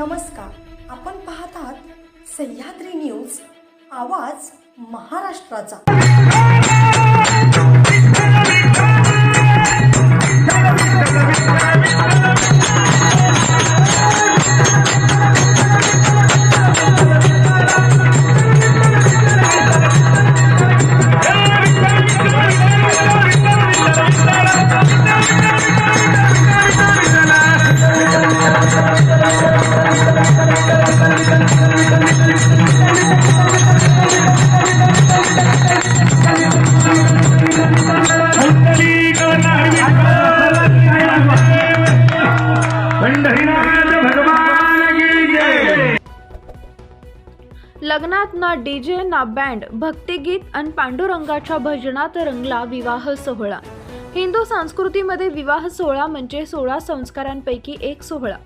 नमस्कार. आपण पाहत आहात सह्याद्री न्यूज आवाज महाराष्ट्राचा. लग्नात ना डीजे ना बँड भक्तिगीत आणि पांडुरंगाच्या भजनात रंगला विवाह सोहळा. हिंदू संस्कृतीमध्ये विवाह सोहळा म्हणजे सोळा संस्कारांपैकी एक सोहळा.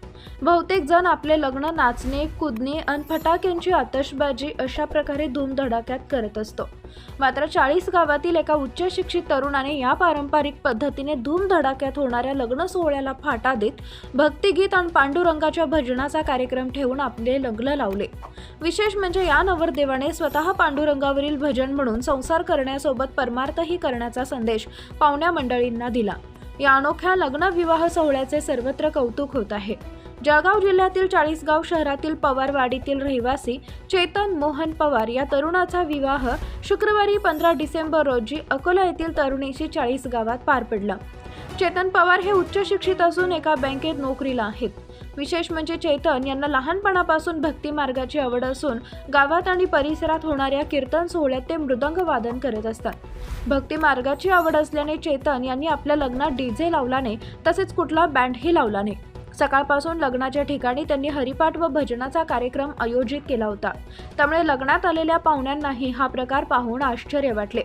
बहुतेक जण आपले लग्न नाचणे कुदणे आणि फटाक्यांची आतषबाजी अशा प्रकारे धूमधडाक्यात करत असतो. मात्र चाळीस गावातील एका उच्च शिक्षित तरुणाने या पारंपरिक पद्धतीने धूमधडाक्यात होणाऱ्या लग्न सोहळ्याला फाटा देत भक्तिगीत आणि पांडुरंगाच्या भजनाचा कार्यक्रम ठेवून आपले लग्न लावले. विशेष म्हणजे या नवरदेवाने स्वतः पांडुरंगावरील भजन म्हणून संसार करण्यासोबत परमार्थही करण्याचा संदेश पाहुण्या मंडळींना दिला. या अनोख्या लग्न विवाह सोहळ्याचे सर्वत्र कौतुक होत आहे. जळगाव जिल्ह्यातील चाळीसगाव शहरातील पवारवाडीतील रहिवासी चेतन मोहन पवार या तरुणाचा विवाह शुक्रवारी पंधरा डिसेंबर रोजी अकोला येथील तरुणीशी चाळीस गावात पार पडला. चेतन पवार हे उच्च शिक्षित असून एका बँकेत नोकरीला आहेत. विशेष म्हणजे चेतन यांना लहानपणापासून भक्ती मार्गाची आवड असून गावात आणि परिसरात होणाऱ्या कीर्तन सोहळ्यात ते मृदंग वादन करत असतात. भक्ती मार्गाची आवड असल्याने चेतन यांनी आपल्या लग्नात डीजे लावला नाही तसेच कुठला बँडही लावला नाही. सकाळपासून लग्नाच्या ठिकाणी त्यांनी हरिपाठ व भजनाचा कार्यक्रम आयोजित केला होता. त्यामुळे लग्नात आलेल्या पाहुण्यांनाही हा प्रकार पाहून आश्चर्य वाटले.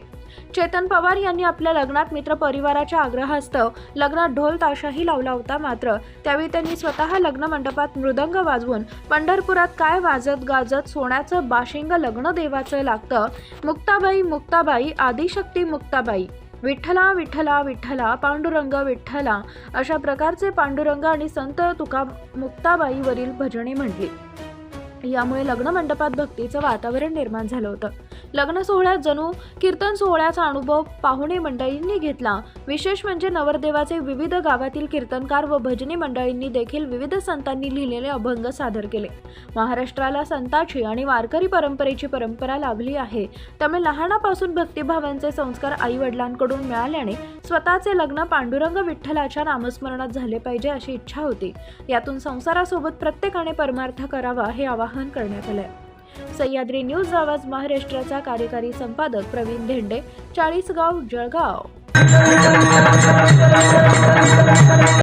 चेतन पवार यांनी आपल्या लग्नात मित्र परिवाराच्या आग्रहास्तव लग्नात ढोल ताशाही लावला होता मात्र त्यावेळी त्यांनी स्वतः लग्न मंडपात मृदंग वाजवून पंढरपुरात काय वाजत गाजत सोन्याचं बाशिंग लग्न देवाचं लागतं मुक्ताबाई मुक्ताबाई आदिशक्ती मुक्ताबाई विठ्ठला विठ्ठला विठ्ठला पांडुरंग विठ्ठला अशा प्रकारचे पांडुरंग आणि संत तुका मुक्ताबाईवरील भजने म्हटली यामुळे लग्न मंडपात भक्तीचं वातावरण निर्माण झालं होतं. लग्न सोहळ्यात जणू कीर्तन सोहळ्याचा अनुभव पाहुणे मंडळींनी घेतला. विशेष म्हणजे नवरदेवाचे विविध गावातील कीर्तनकार व भजनी मंडळींनी देखील विविध संतांनी लिहिलेले अभंग सादर केले. महाराष्ट्राला संताची आणि वारकरी परंपरेची परंपरा लाभली आहे. त्यामुळे लहानापासून भक्तिभावांचे संस्कार आई वडिलांकडून मिळाल्याने स्वतःचे लग्न पांडुरंग विठ्ठलाच्या नामस्मरणात झाले पाहिजे अशी इच्छा होती. यातून संसारासोबत प्रत्येकाने परमार्थ करावा हे आवाहन करण्यात आलंय. सह्याद्री न्यूज आवाज महाराष्ट्राचा कार्यकारी संपादक प्रवीण धेंडे चाळीसगाव जळगाव.